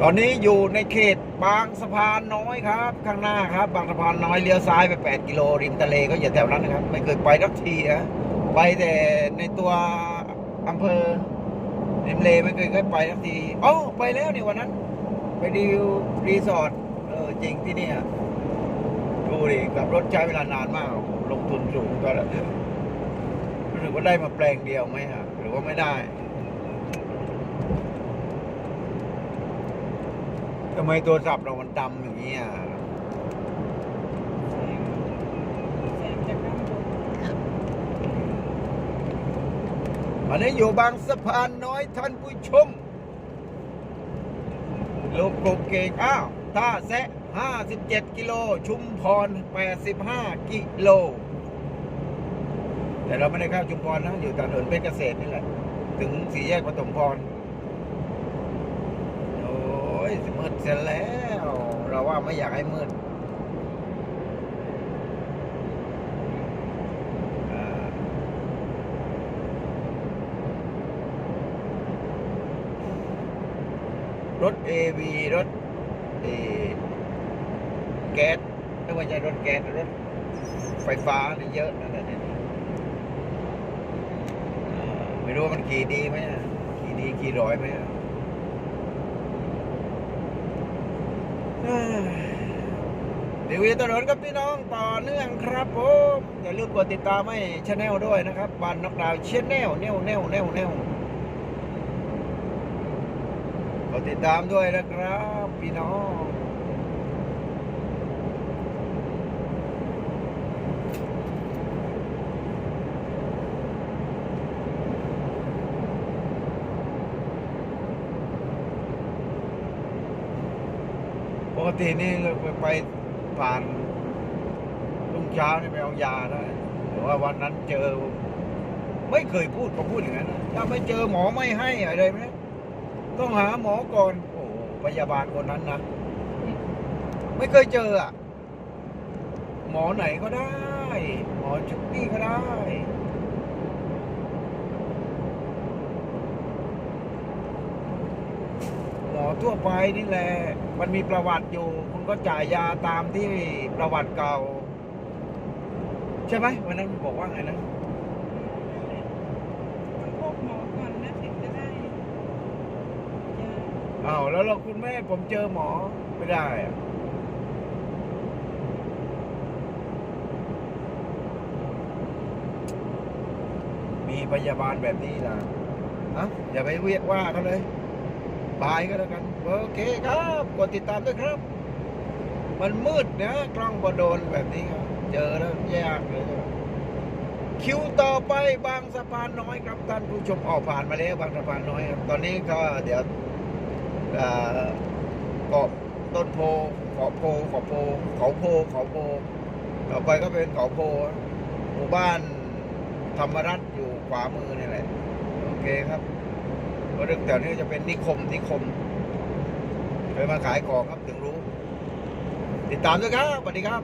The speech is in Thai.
ตอนนี้อยู่ในเขตบางสะพานน้อยครับ ข้างหน้าครับ บางสะพานน้อยเลี้ยวซ้ายไป 8 กิโลริมทะเลก็อย่าแถวนั้นนะครับ ไม่เคยไปทักทีนะไปแต่ในตัวอำเภอริมเลไม่เคยเคยไปทักทีอ๋อไปแล้วนี่วันนั้น ไปดีวรีสอร์ทเออจริงที่นี่ดูดิกับรถใช้เวลานานมาก ลงทุนสูงก็แล้วรู้สึกว่าได้มาแปลงเดียวไหมฮะหรือว่าไม่ได้ ทำไมโทรศัพท์เรามันดำอย่างนี้อะแสงจากด้านบนอันนี้อยู่บางสะพานน้อยท่านผู้ชมโลกโกเกงอ้าวท่าแซะ57 กิโล ชุมพร 85 กิโล แต่เราไม่ได้เข้าชุมพรนะ อยู่ถนนเพชรเกษตรนี่แหละ ถึงสี่แยกปฐมพร โอ้ย มืดเสียแล้ว เราว่าไม่อยากให้มืดรถ AV รถเออแก๊สไม่ว่าจะรถแก๊สรถไฟฟ้านี่เยอะนะเนี่ยอ่าไม่รู้ว่ามันขี่ดีไหมอะขี่ดีขี่ร้อยไหมอะเอ้ย รีวิวถนนกับพี่น้องต่อเนื่องครับผมอย่าลืมกดติดตามให้ช anel ด้วยนะครับบันนกดาวช anel แนวแนวแนวแนวกดติดตามด้วยนะครับ พี่น้อง กตินี่ไปผ่านลุงเช้านี่ไปเอายาได้แต่ว่าวันนั้นเจอ ไม่เคยพูดเขาพูดอย่างนั้นถ้าไม่เจอหมอไม่ให้อะไรไหมต้องหาหมอก่อน โอ้พยาบาลคนนั้นนะไม่เคยเจออะ หมอไหนก็ได้ หมอชุดนี้ก็ได้ หมอ ทั่วไปนี่แหละ มันมีประวัติอยู่ คุณก็จ่ายยาตามที่ประวัติเก่า ใช่ไหมวันนั้นบอกว่าไงนะต้องพบหมอก่อนนะถึงจะได้ยาอ้าวแล้วเราคุณแม่ผมเจอหมอไม่ได้อะมีพยาบาลแบบนี้ล่ะอะอย่าไปเวียกว่าเขาเลย บายก็แล้วกัน โอเคครับกดติดตามด้วยครับ มันมืดนะกล้องบอโดนแบบนี้ครับ เจอแล้วยากเลยคิวต่อไปบางสะพานน้อยครับท่านผู้ชมออกผ่านมาแล้วบางสะพานน้อยครับ ตอนนี้ก็เดี๋ยวเอ่อเกาะต้นโพเกาะโพเกาะโพเขาโพเขาโพต่อไปก็เป็นเขาโพหมู่บ้านธรรมรัตน์อยู่ขวามือนี่แหละ โอเคครับ ก็เรื่องแถวนี้จะเป็นนิคมนิคมเคยมาขายของครับถึงรู้ ติดตามด้วยครับสวัสดีครับ